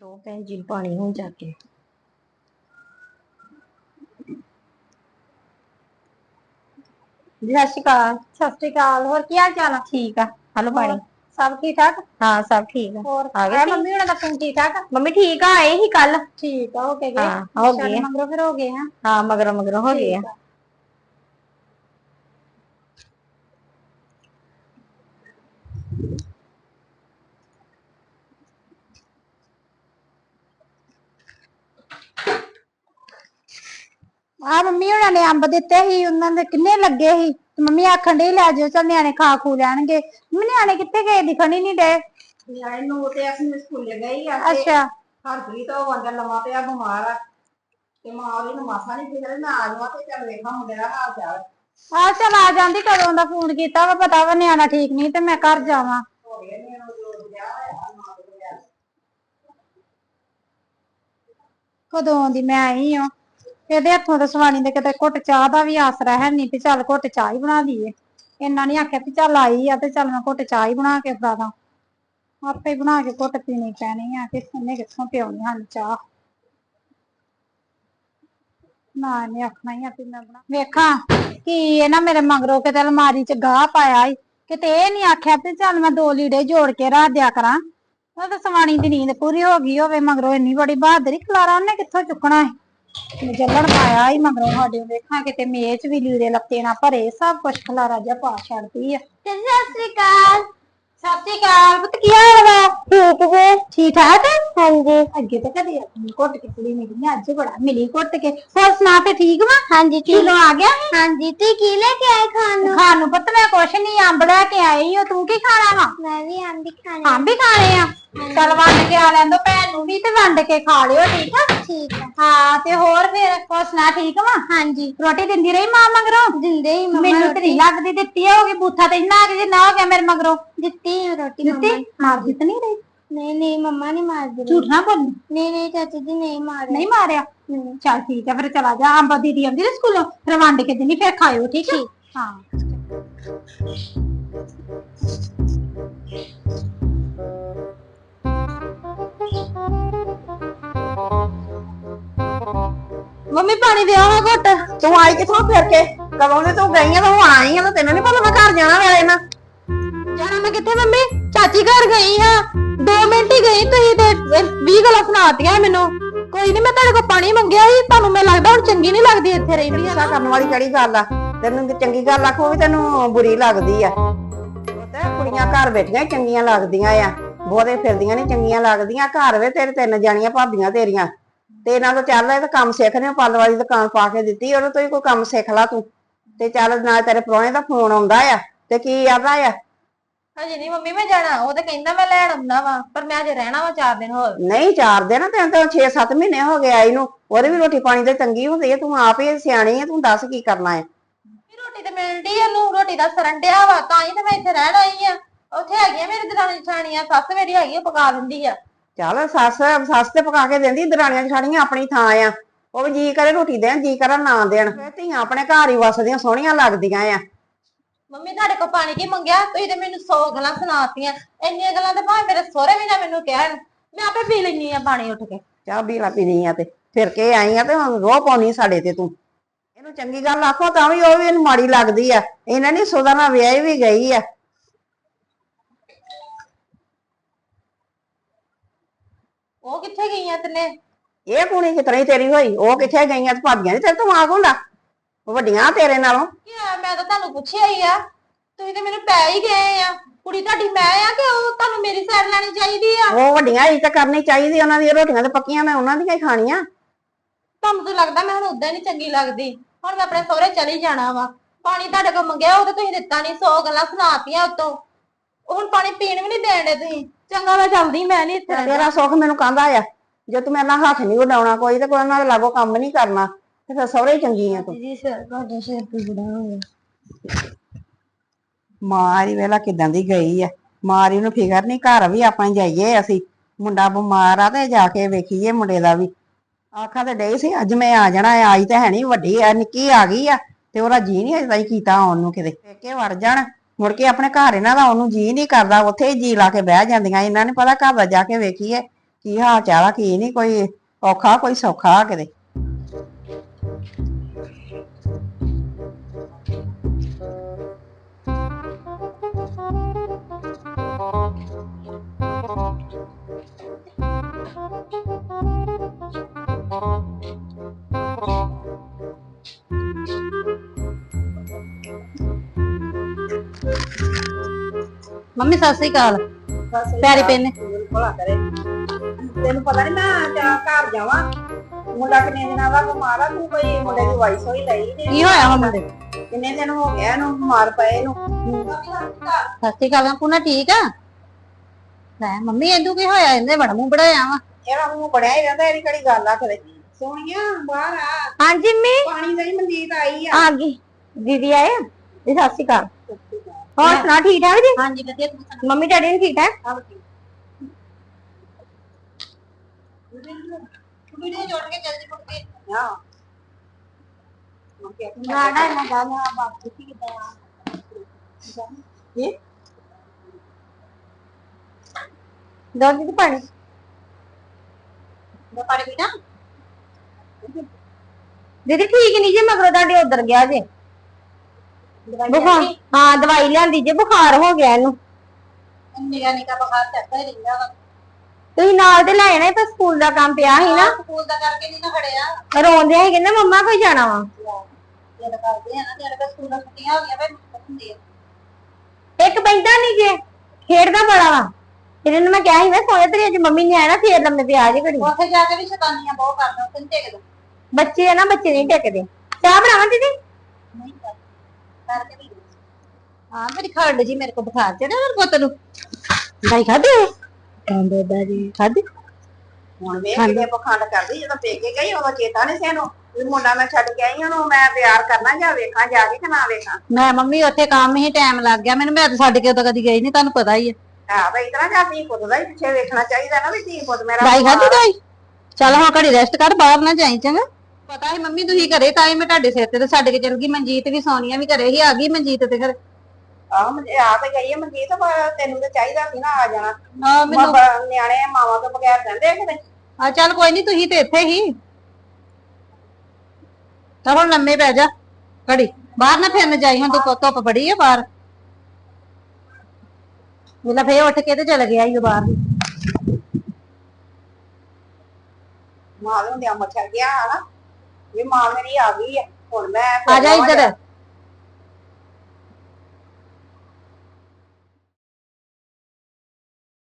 ਦੋ ਭੈਣ ਜੀ ਨੂੰ ਪਾਣੀ ਹੁਣ ਜਾ ਕੇ ਜੀ ਸਤਿ ਸ਼੍ਰੀ ਅਕਾਲ ਸਤਿ ਸ਼੍ਰੀ ਅਕਾਲ ਹੋਰ ਕੀ ਹਾਲ ਚਾਲ ਆ ਠੀਕ ਆ ਹਲੋ ਪਾਣੀ ਸਭ ਠੀਕ ਠਾਕ ਹਾਂ ਸਭ ਠੀਕ ਆ ਹੋਰ ਆ ਗਏ ਆ ਸੀ? ਮੰਮੀ ਹੁਣਾਂ ਦਾ ਫੋਨ ਠੀਕ ਠਾਕ ਆ? ਮੰਮੀ ਠੀਕ ਆ ਆਏ ਹੀ ਕੱਲ ਠੀਕ ਆ ਹੋ ਕੇ ਗਏ ਹਾਂ, ਹੋ ਚੱਲ ਗਏ ਆ। ਮਗਰੋਂ ਫਿਰ ਹੋ ਗਏ ਆ ਹਾਂ ਮਗਰੋਂ ਮਗਰੋਂ ਹੋ ਗਏ ਆ ਆ ਮੰਮੀ ਹੁਣਾਂ ਨੇ ਅੰਬ ਦਿੱਤੇ ਸੀ ਉਹਨਾਂ ਦੇ ਕਿੰਨੇ ਲੱਗੇ ਸੀ। ਤੇ ਮੰਮੀ ਆਖਣ ਡਈ ਲੈ ਜਾਓ ਚੱਲ ਨਿਆਣੇ ਖਾ ਖੂ ਲੈਣਗੇ। ਮੰਮੀ ਨਿਆਣੇ ਕਿੱਥੇ ਗਏ? ਦਿਖਣ ਹੀ ਨਹੀਂ ਡੇ ਨਿਆਣੇ ਨੂੰ ਤੇ ਅਸੀਂ ਸਕੂਲੇ ਗਈ ਆ ਤੇ ਅੱਛਾ। ਹਰਪ੍ਰੀਤ ਉਹ ਵੰਡਾ ਲੰਮਾ ਪਿਆ ਬਿਮਾਰ ਆ। ਤੇ ਮਾਂ ਉਹਦੀ ਨੂੰ ਮਾਸਾ ਨਹੀਂ ਫਿਕਰ ਮੈਂ ਆ ਜਾਵਾਂ ਤੇ ਚੱਲ ਵੇਖਾਂ ਮੁੰਡੇ ਦਾ ਹਾਲ ਚਾਲ। ਆ ਚੱਲ ਆ ਜਾਂਦੀ ਕਦੋਂ ਦਾ ਫੋਨ ਕੀਤਾ ਵਾ ਪਤਾ ਵਾ ਨਿਆਣਾ ਠੀਕ ਨਹੀਂ ਤੇ ਮੈਂ ਘਰ ਜਾਵਾਂ। ਹੋ ਗਿਆ ਨੇ ਉਹ ਜੋ ਗਿਆ ਹੋਇਆ ਮਾਂ ਦੇ ਲਿਆ ਕਦੋਂ ਦੀ ਮੈਂ ਆਈ ਹਾਂ। ਇਹਦੇ ਹੱਥੋਂ ਤਾਂ ਸਵਾਣੀ ਦੇ ਕਿਤੇ ਘੁੱਟ ਚਾਹ ਦਾ ਵੀ ਆਸਰਾ ਹੈ ਨਹੀਂ ਵੀ ਚੱਲ ਘੁੱਟ ਚਾਹ ਹੀ ਬਣਾ ਦਈਏ ਇੰਨਾ ਨਹੀਂ ਆਖਿਆ ਵੀ ਚੱਲ ਆਈ ਆ ਤੇ ਚੱਲ ਮੈਂ ਘੁੱਟ ਚਾਹ ਹੀ ਬਣਾ ਕੇ ਫੜਾ ਦਾਂ ਆਪੇ ਹੀ ਬਣਾ ਕੇ ਘੁੱਟ ਪੀਣੀ ਪੈਣੀ ਆ ਕਿ ਉਹਨੇ ਕਿੱਥੋਂ ਪਿਉਣੀ ਹਨ ਚਾਹ। ਨਾ ਇਹਨੇ ਆਖਣਾ ਹੀ ਆ ਵੀ ਮੈਂ ਬਣਾ ਵੇਖਾਂ ਕੀ ਇਹ ਨਾ ਮੇਰੇ ਮਗਰੋਂ ਕਿਤੇ ਅਲਮਾਰੀ 'ਚ ਗਾਹ ਪਾਇਆ ਈ। ਕਿਤੇ ਇਹ ਨਹੀਂ ਆਖਿਆ ਵੀ ਚੱਲ ਮੈਂ ਦੋ ਲੀੜੇ ਜੋੜ ਕੇ ਰੱਖ ਦਿਆ ਕਰਾਂ। ਉਹ ਤਾਂ ਸਵਾਣੀ ਦੀ ਨੀਂਦ ਪੂਰੀ ਹੋ ਗਈ ਹੋਵੇ, ਮਗਰੋਂ ਇੰਨੀ ਬੜੀ ਬਹਾਦਰੀ, ਖਲਾਰਾ ਉਹਨੇ ਕਿੱਥੋਂ ਚੁੱਕਣਾ ਹੈ ਜੱਲਣ ਪਾਇਆ ਹੀ ਮਗਰੋਂ ਸਾਡੇ ਵੇਖਾਂ ਕਿਤੇ ਮੇਚ ਵੀ ਲੀੜੇ ਲੱਤੇ ਨਾ ਭਰੇ ਸਭ ਕੁਝ ਖਲਾਰਾ ਜਿਹਾ ਪਾ ਛੱਡਦੀ ਆ। ਸਤਿ ਸ੍ਰੀ ਅਕਾਲ। ਸਤਿ ਸ੍ਰੀ ਅਕਾਲ ਪੁੱਤ ਕੀ ਹਾਲ ਵਾ? ਠੀਕ ਜੇ। ਠੀਕ ਠਾਕ ਹਾਂਜੀ। ਅੱਗੇ ਤਾਂ ਕਦੇ ਆਪਣੀ ਘੁੱਟ ਕੇ ਕੁੜੀ ਮਿਲੀ ਅੱਜ ਬੜਾ ਮਿਲੀ ਘੁੱਟ ਕੇ। ਹੋਰ ਸੁਣਾ ਤੇ ਠੀਕ ਵਾ? ਹਾਂਜੀ ਠੀਕ। ਆ ਗਿਆ ਹਾਂਜੀ ਤੇ ਕੀ ਲੈ ਕੇ ਆਏ ਖਾਣ ਨੂੰ? ਖਾਣ ਨੂੰ ਪੁੱਤ ਮੈਂ ਕੁਛ ਨਹੀਂ ਅੰਬ ਲੈ ਕੇ ਆਈ ਹਾਂ ਤੂੰ ਕੀ ਖਾਣਾ ਵਾ? ਮੈਂ ਵੀ ਅੰਬ ਹੀ ਖਾਣੇ ਅੰਬ ਹੀ ਖਾਣੇ ਆ? ਚੱਲ ਵੰਡ ਕੇ ਆ ਲੈਂਦੋ ਭੈਣ ਨੂੰ ਵੀ ਤੇ ਵੰਡ ਕੇ ਖਾ ਲਿਓ ਠੀਕ ਆ? ਠੀਕ ਆ। ਹਾਂ ਤੇ ਹੋਰ ਫਿਰ ਹੋਰ ਸੁਣਾ ਠੀਕ ਵਾ? ਹਾਂਜੀ। ਰੋਟੀ ਦਿੰਦੀ ਰਹੀ ਮਾਂ ਮਗਰੋਂ? ਦਿੰਦੇ ਹੀ ਮੰਮਾ ਮੈਨੂੰ ਤੇ ਨਹੀਂ ਲੱਗਦੀ ਦਿੱਤੀ ਹੋਗੀ ਬੂਥਾ ਤੇ ਇੰਨਾ ਕਿ ਨਾ ਹੋ ਗਿਆ ਮੇਰੇ ਮਗਰੋਂ। ਦਿੱਤੀ ਹੈ ਰੋਟੀ ਦਿੱਤੀ? ਮੰਮਾ ਮਾਰ ਦਿੱਤ ਨਹੀਂ ਰਹੀ? ਨਹੀਂ ਨਹੀਂ ਮੰਮਾ ਨਹੀਂ ਮਾਰਦੇ ਝੂਠ ਨਾ ਬੋਲ। ਨਹੀਂ ਨਹੀਂ ਚਾਚੀ ਜੀ ਨਹੀਂ ਮਾਰੇ ਨਹੀਂ ਮਾਰਿਆ? ਚੱਲ ਠੀਕ ਹੈ ਫਿਰ ਚਲਾ ਜਾ। ਅੰਬਾ ਦੀਦੀ ਆਉਂਦੀ ਨਾ ਸਕੂਲੋਂ ਫਿਰ ਵੰਡ ਕੇ ਦਿੰਦੀ ਫਿਰ ਖਾਇਓ ਠੀਕ ਹੈ ਹਾਂ। ਮੰਮੀ ਪਾਣੀ ਦੇ ਆਵਾ ਘੁੱਟ। ਤੂੰ ਆਈ ਕਿੱਥੋਂ ਫਿਰ ਕੇ? ਕਦੋਂ ਦੇ ਤੂੰ ਗਈ ਆ ਤਾਂ ਹੁਣ ਆਈ ਆ ਤਾਂ ਤੈਨੂੰ ਨਹੀਂ ਪਤਾ ਮੈਂ ਘਰ ਜਾਣਾ ਵੇਲੇ ਨਾ ਜਾਣਾ ਮੈਂ ਕਿੱਥੇ ਮੰਮੀ? ਚਾਚੀ ਘਰ ਗਈ ਹਾਂ 2 ਮਿੰਟ ਹੀ ਗਈ ਤੁਸੀਂ ਤੇ 20 ਗੱਲਾਂ ਸੁਣਾਤੀਆਂ ਮੈਨੂੰ। ਕੋਈ ਨਹੀਂ ਮੈਂ ਤੁਹਾਡੇ ਕੋਲ ਪਾਣੀ ਮੰਗਿਆ ਸੀ ਤੁਹਾਨੂੰ ਮੈਂ ਲੱਗਦਾ ਹੁਣ ਚੰਗੀ ਨਹੀਂ ਲੱਗਦੀ ਇੱਥੇ ਰਹਿੰਦੀ ਗੁੱਸਾ ਕਰਨ ਵਾਲੀ ਕਿਹੜੀ ਗੱਲ ਆ? ਤੈਨੂੰ ਚੰਗੀ ਗੱਲ ਆਖੋ ਵੀ ਤੈਨੂੰ ਬੁਰੀ ਲੱਗਦੀ ਆ। ਤਾਂ ਕੁੜੀਆਂ ਘਰ ਬੈਠੀਆਂ ਚੰਗੀਆਂ ਲੱਗਦੀਆਂ ਆ। ਬਹੁਤੇ ਫਿਰਦੀਆਂ ਨਹੀਂ ਚੰਗੀਆਂ ਲੱਗਦੀਆਂ। ਘਰ ਵੇ ਤੇਰੇ ਤਿੰਨ ਜਾਣੀਆਂ ਭਾਬੀਆਂ ਤੇਰੀਆਂ। ਤੇ ਇਹਨਾਂ ਤੋਂ ਚੱਲ ਇਹ ਤਾਂ ਕੰਮ ਸਿੱਖਦੇ ਪੱਲ ਵਾਲੀ ਦੁਕਾਨ ਪਾ ਕੇ ਦਿੱਤੀ ਉਹਨੂੰ ਤੋਂ ਹੀ ਕੋਈ ਕੰਮ ਸਿੱਖ ਲਾ ਤੂੰ। ਤੇ ਚੱਲ ਨਾਲ ਤੇਰੇ ਪ੍ਰਾਹੁਣੇ ਦਾ ਫੋਨ ਆਉਂਦਾ ਆ ਤੇ ਕੀ ਆਂਦਾ ਆ? ਹਜੇ ਨਹੀਂ ਮੰਮੀ ਮੈਂ ਜਾਣਾ। ਉਹ ਤਾਂ ਕਹਿੰਦਾ ਮੈਂ ਲੈਣ ਆਉਂਦਾ ਵਾ ਪਰ ਮੈਂ ਅਜੇ ਰਹਿਣਾ ਵਾ 4 ਦਿਨ ਹੋਰ। ਨਹੀਂ ਚਾਰ ਦਿਨ ਤੈਨੂੰ ਤਾਂ 6-7 ਮਹੀਨੇ ਹੋ ਗਏ ਆਈ ਨੂੰ। ਉਹਦੇ ਵੀ ਰੋਟੀ ਪਾਣੀ ਤੇ ਤੰਗੀ ਹੁੰਦੀ ਹੈ ਤੂੰ ਆਪ ਹੀ ਸਿਆਣੀ ਹੈ ਤੂੰ ਦੱਸ ਕੀ ਕਰਨਾ ਹੈ ਵੀ ਰੋਟੀ ਤੇ ਮਿਲਦੀ ਆ ਨੂੰ ਰੋਟੀ ਦਾ ਸਰਨ ਡਿਆ ਵਾ ਤਾਂ ਹੀ ਤੇ ਮੈਂ ਇੱਥੇ ਰਹਿਣ ਆਈ ਆ। ਉੱਥੇ ਹੈਗੀਆਂ ਮੇਰੀ ਦਰਾਣੀ ਜਠਾਣੀਆਂ ਸੱਸ ਮੇਰੀ ਹੈਗੀ ਆ ਪਕਾ ਦਿੰਦੀ ਆ। ਚੱਲ ਸੱਸ ਸੱਸ ਤੇ ਪਕਾ ਕੇ ਦਿੰਦੀ ਦਰਾਣੀਆਂ ਜਠਾਣੀਆਂ ਆਪਣੀ ਥਾਂ ਆ। ਉਹ ਵੀ ਜੀ ਕਰੇ ਰੋਟੀ ਦੇਣ ਜੀ ਕਰੇ ਨਾ ਦੇਣ। ਫਿਰ ਧੀਆਂ ਆਪਣੇ ਘਰ ਹੀ ਵਸਦੀਆਂ ਸੋਹਣੀਆਂ ਲੱਗਦੀਆਂ ਆ। ਮੰਮੀ ਤੁਹਾਡੇ ਕੋਲ ਪਾਣੀ ਕੀ ਮੰਗਿਆ? ਤੁਸੀਂ ਤੇ ਮੈਨੂੰ 100 ਗੱਲਾਂ ਸੁਣਾਤੀਆਂ। ਇੰਨੀਆਂ ਗੱਲਾਂ ਤੇ ਭਾਵੇਂ ਮੇਰੇ ਸਹੁਰੇ ਵੀ ਨਾ ਮੈਨੂੰ ਕਹਿਣ। ਮੈਂ ਆਪੇ ਪੀ ਲੈਣੀ ਆ ਪਾਣੀ ਉੱਠ ਕੇ। ਚਾਹ ਪੀਲਾ ਪੀਣੀ ਆ ਤੇ। ਫਿਰ ਕੇ ਆਈ ਆ ਤੇ ਹੁਣ ਰੋਹ ਪਾਉਣੀ ਸਾਡੇ ਤੇ ਤੂੰ। ਇਹਨੂੰ ਚੰਗੀ ਗੱਲ ਆਖੋ ਤਾਂ ਵੀ ਉਹ ਵੀ ਇਹਨੂੰ ਮਾੜੀ ਲੱਗਦੀ ਆ। ਇਹਨਾਂ ਨੇ ਸੋਦਾ ਨਾਲ ਵਿਆਹੀ ਵੀ ਗਈ ਆ। ਉਹ ਕਿੱਥੇ ਗਈਆਂ ਤਨੇ? ਇਹ ਕੁੜੀ ਕਿਤਨੀ ਤੇਰੀ ਹੋਈ? ਉਹ ਕਿੱਥੇ ਗਈਆਂ ਤੇ ਭਾਬੀਆਂ ਨਹੀਂ ਤੇਰੇ ਤੋਂ ਆਗ ਹੁੰਦਾ ਉਹ ਵੱਡੀਆਂ ਤੇਰੇ ਨਾਲੋਂ। ਕੀ ਹੋਇਆ ਮੈਂ ਤਾਂ ਤੁਹਾਨੂੰ ਪੁੱਛਿਆ ਹੀ ਆ। ਤੁਸੀਂ ਤੇ ਮੈਨੂੰ ਪੈ ਹੀ ਗਏ ਆ। ਕੁੜੀ ਤੁਹਾਡੀ ਮੈਂ ਆ ਕਿ ਉਹ ਤੁਹਾਨੂੰ ਮੇਰੀ ਸਾਈਡ ਲੈਣੀ ਚਾਹੀਦੀ ਆ? ਉਹ ਵੱਡੀਆਂ ਇੱਜ਼ਤ ਕਰਨੀ ਚਾਹੀਦੀ ਉਹਨਾਂ ਦੀਆਂ ਰੋਟੀਆਂ ਤੇ ਪੱਕੀਆਂ ਮੈਂ ਉਹਨਾਂ ਦੀਆਂ ਹੀ ਖਾਣੀਆਂ। ਤੁਹਾਨੂੰ ਤਾਂ ਲੱਗਦਾ ਮੈਂ ਹੁਣ ਉਦਾਂ ਨਹੀਂ ਚੰਗੀ ਲੱਗਦੀ। ਹੁਣ ਮੈਂ ਆਪਣੇ ਸਹੁਰੇ ਚਲੀ ਜਾਣਾ ਵਾ। ਪਾਣੀ ਤੁਹਾਡੇ ਕੋਲ ਮੰਗਿਆ ਉਹ ਤੇ ਤੁਸੀਂ ਦਿੱਤਾ ਨਹੀਂ 100 ਗੱਲਾਂ ਸੁਣਾਤੀਆਂ ਉਤੋਂ। ਉਹ ਹੁਣ ਪਾਣੀ ਪੀਣ ਵੀ ਨਹੀਂ ਦੇਣ ਦੇ ਤੁਸੀਂ। ਚੰਗਾ ਮੈਂ ਚੱਲਦੀ ਮੈਂ ਨਹੀਂ ਇੱਥੇ ਰਹਿਣਾ। ਤੇਰਾ ਸੁੱਖ ਮੈਨੂੰ ਕਹਿੰਦਾ ਆ ਜੇ। ਤੂੰ ਮੇਰੇ ਨਾਲ ਹੱਥ ਨਹੀਂ ਉਡਾਉਣਾ ਕੋਈ ਤੇ ਕੋਈ ਨਾਲ ਲਾਗੋ ਕੰਮ ਨਹੀਂ ਕਰਨਾ। ਤੇ ਫਿਰ ਸਹੁਰੇ ਹੀ ਚੰਗੀ ਆ ਤੂੰ। ਜੀ ਸਿਰ ਤੁਹਾਡੇ ਸਿਰ ਤੇ ਬੁੜਾ ਹੋ ਗਿਆ ਮਾਰੀ ਵੇਲਾ ਕਿਦਾਂ ਦੀ ਗਈ ਆ। ਮਾਰੀ ਨੂੰ ਫਿਕਰ ਨਹੀਂ ਘਰ ਵੀ ਆਪਾਂ ਜਾਈਏ ਅਸੀਂ। ਮੁੰਡਾ ਬਿਮਾਰ ਆ ਤੇ ਜਾ ਕੇ ਵੇਖੀਏ ਮੁੰਡੇ ਦਾ ਵੀ। ਆਖਾਂ ਤੇ ਡਈ ਸੀ ਅੱਜ ਮੈਂ ਆ ਜਾਣਾ ਆ, ਆਈ ਤਾਂ ਹੈ ਨਹੀਂ ਵੱਡੀ ਆ ਨਿੱਕੀ ਆ ਗਈ ਆ। ਤੇ ਉਹਦਾ ਜੀ ਨਹੀਂ ਅਜੇ ਤਾਈਂ ਕੀਤਾ ਆਉਣ ਨੂੰ ਕਿਤੇ। ਪੇਕੇ ਵੜ ਜਾਣ। ਮੁੜ ਕੇ ਆਪਣੇ ਘਰ ਇਹਨਾਂ ਦਾ ਉਹਨੂੰ ਜੀ ਨਹੀਂ ਕਰਦਾ, ਉੱਥੇ ਹੀ ਜੀ ਲਾ ਕੇ ਬਹਿ ਜਾਂਦੀਆਂ, ਇਹਨਾਂ ਨੇ ਪਤਾ ਘਰ ਦਾ ਜਾ ਕੇ ਵੇਖੀਏ, ਕੀ ਹਾਲ ਚਾਲ ਆ, ਕੀ ਨਹੀਂ, ਕੋਈ ਔਖਾ, ਕੋਈ ਸੌਖਾ ਕਿਤੇ। ਮੰਮੀ ਸਤਿ ਸ੍ਰੀ ਅਕਾਲ। ਪਿਆਰੀ ਪੈਨ। ਭਲਾ ਕਰੇ। ਤੈਨੂੰ ਪਤਾ ਨਹੀਂ ਮੈਂ ਜਾਂ ਘਰ ਜਾਵਾਂ। ਮੁੰਡਾ ਕਿੰਨੇ ਦਿਨਾਂ ਦਾ ਬਿਮਾਰ ਆ ਤੂੰ ਕੋਈ ਮੁੰਡੇ ਦੀ ਵਾਈਸ ਹੋਈ ਲਈ ਨੇ। ਕੀ ਹੋਇਆ ਵਾ ਮੁੰਡੇ? ਕਿੰਨੇ ਦਿਨ ਹੋ ਗਏ ਇਹਨੂੰ ਬਿਮਾਰ ਪਏ ਨੂੰ। ਸਤਿ ਸ੍ਰੀ ਅਕਾਲ ਪੂਨਾ ਠੀਕ ਆ? ਲੈ ਮੰਮੀ ਇਹਨੂੰ ਕੀ ਹੋਇਆ? ਇਹਨੇ ਬੜਾ ਮੂੰਹ ਬੜਾਇਆ ਵਾ। ਇਹਦਾ ਮੂੰਹ ਬੜਿਆ ਹੀ ਰਹਿੰਦਾ ਇਹਦੀ ਕਿਹੜੀ ਗੱਲ ਆ ਕਰੇ ਸੋਹਣੀਆ ਬਾਹਰ ਆ। ਹਾਂਜੀ ਮੰਮੀ। ਪਾਣੀ ਦੀ ਮਨਜੀਤ ਆਈ ਆ। ਆ ਗਈ। ਦੀਦੀ ਆਏ ਜੀ ਸਤਿ ਸ੍ਰੀ ਅਕਾਲ। ਹੋਰ ਸੁਣਾ ਠੀਕ ਠਾਕ ਜੀ ਹਾਂਜੀ ਵਧੀਆ ਤੁਸੀਂ ਮੰਮੀ ਡੈਡੀ ਨੇ ਠੀਕ ਠਾਕ ਵੀਡੀਓ ਜੋੜ ਕੇ ਜਲਦੀ ਮੁੜ ਕੇ ਹਾਂ ਨਾ ਨਾ ਨਾ ਗਾਣਾ ਬਾਪ ਤੁਸੀਂ ਕਿਦਾਂ ਆ ਇਹ ਦੁੱਧ ਦੀ ਪਾਣੀ ਦਾ ਪਾਣੀ ਪੀਣਾ ਦੀਦੀ ਠੀਕ ਨਹੀਂ ਜੇ ਮਗਰੋਂ ਤੁਹਾਡੇ ਉਧਰ ਗਿਆ ਜੇ ਬੁਖਾਰ ਹਾਂ ਦਵਾਈ ਲਿਆਂਦੀ ਜੇ ਬੁਖਾਰ ਹੋ ਗਿਆ ਇਹਨੂੰ। ਨਿਗਾ ਨਿਗਾ ਬੁਖਾਰ ਚੱਕਦਾ ਹੀ ਰਹਿੰਦਾ ਵਾ। ਤੁਸੀਂ ਨਾਲ ਤੇ ਲੈ ਜਾਣਾ ਤਾਂ ਸਕੂਲ ਦਾ ਕੰਮ ਪਿਆ ਸੀ ਨਾ। ਸਕੂਲ ਦਾ ਕਰਕੇ ਨਹੀਂ ਨਾ ਖੜਿਆ। ਰੋਂਦੇ ਸੀ ਕਹਿੰਦੇ ਮੰਮਾ ਕੋਈ ਜਾਣਾ ਵਾ? ਜਦ ਕਰਦੇ ਆ ਨਾ ਜਦ ਤੱਕ ਸਕੂਲ ਦੀਆਂ ਛੁੱਟੀਆਂ ਹੋ ਗਈਆਂ ਫਿਰ ਹੁੰਦੀ ਆ। ਇੱਕ ਬੈਂਦਾ ਨਹੀਂ ਜੇ ਖੇਡਦਾ ਬੜਾ ਵਾ। ਇਹਨਾਂ ਨੂੰ ਮੈਂ ਕਿਹਾ ਸੀ ਮੈਂ ਸੋਏ ਤੇਰੀ ਅੱਜ ਮੰਮੀ ਨੇ ਆਣਾ ਫੇਰ ਲੰਮੇ ਪਿਆ ਜੇ ਘੜੀ। ਉੱਥੇ ਜਾ ਕੇ ਵੀ ਸ਼ੈਤਾਨੀਆਂ ਬਹੁਤ ਕਰਦਾ ਉੱਥੇ ਨੀ ਟਿਕਦਾ। ਬੱਚੇ ਆ ਨਾ ਬੱਚੇ ਨਹੀਂ ਟਿਕਦੇ। ਚਾਹ ਬਣਾਵਾਂ ਦੀਦੀ? ਕਰਕੇ ਵੀ। ਹਾਂ ਮੇਰੀ ਖੰਡ ਜੀ ਮੇਰੇ ਕੋ ਬੁਖਾਰ ਚੜਿਆ ਮੇਰੇ ਪੁੱਤ ਨੂੰ। ਦਵਾਈ ਖਾਦੇ ਕਹਿੰਦੇ ਦਾਦੀ ਖਾਦੀ ਹੁਣ ਵੇਖ ਕਿਤੇ ਪਖੰਡ ਕਰਦੀ ਜਦੋਂ ਪੇਕੇ ਗਈ ਉਦੋਂ ਚੇਤਾ ਨਹੀਂ ਸੈਨੂੰ ਵੀ ਮੁੰਡਾ ਮੈਂ ਛੱਡ ਕੇ ਆਈ ਉਹਨੂੰ ਮੈਂ ਪਿਆਰ ਕਰਨਾ ਜਾਂ ਵੇਖਾਂ ਜਾ ਕੇ ਕਿ ਨਾ ਵੇਖਾਂ। ਮੈਂ ਮੰਮੀ ਉੱਥੇ ਕੰਮ ਹੀ ਟਾਈਮ ਲੱਗ ਗਿਆ ਮੈਨੂੰ ਮੈਂ ਤਾਂ ਛੱਡ ਕੇ ਉਦੋਂ ਕਦੀ ਗਈ ਨਹੀਂ ਤੁਹਾਨੂੰ ਪਤਾ ਹੀ ਹੈ ਹਾਂ ਬਈ ਇਤਨਾ ਜਾਂ ਧੀ ਪੁੱਤ ਦਾ ਹੀ ਪਿੱਛੇ ਵੇਖਣਾ ਚਾਹੀਦਾ ਨਾ ਵੀ ਧੀ ਪੁੱਤ ਮੇਰਾ ਦਵਾਈ ਖਾਦੀ ਦਵਾਈ? ਚੱਲ ਹੁਣ ਘੜੀ ਰੈਸਟ ਕਰ ਬਾਹਰ ਨਾ ਜਾਈ ਚੰਗਾ। ਪਤਾ ਸੀ ਮੰਮੀ ਤੁਸੀਂ ਘਰੇ ਤਾਂ ਹੀ ਮੈਂ ਤੁਹਾਡੇ ਸਿਰ ਤੇ ਤੇ ਛੱਡ ਕੇ ਚਲ ਗਈ ਮਨਜੀਤ ਵੀ ਸੋਨੀਆ ਵੀ ਘਰੇ ਹੀ ਆ ਗਈ ਮਨਜੀਤ ਤੇ ਘਰੇ। ਆਹ ਮੈਂ ਆ ਤੇ ਗਈ ਹੈ ਮਨਜੀਤ ਪਰ ਤੈਨੂੰ ਤਾਂ ਚਾਹੀਦਾ ਸੀ ਨਾ ਆ ਜਾਣਾ। ਆ ਮੈਨੂੰ ਬ- ਨਿਆਣੇ ਮਾਵਾਂ ਤੋਂ ਬਗੈਰ ਰਹਿੰਦੇ ਆ ਕਿਤੇ। ਆ ਚੱਲ ਕੋਈ ਨਹੀਂ ਤੁਸੀਂ ਤੇ ਇੱਥੇ ਹੀ। ਤਾਂ ਹੁਣ ਲੰਮੇ ਪੈ ਜਾ ਘੜੀ। ਬਾਹਰ ਨਾ ਫਿਰਨ ਜਾਈ ਹੁਣ ਤੂੰ ਧੁੱਪ ਬੜੀ ਆ ਬਾਹਰ। ਮੇਲਾ ਫੇਰ ਉੱਠ ਕੇ ਤੇ ਚਲ ਗਿਆ ਉਹ ਬਾਹਰ ਮੱਛਰ ਗਿਆ ਹਨਾ। ਮਾਂ ਮੇਰੀ ਆ ਗਈ ਹੈ ਹੁਣ ਮੈਂ ਆ ਜਾ ਇੱਧਰ।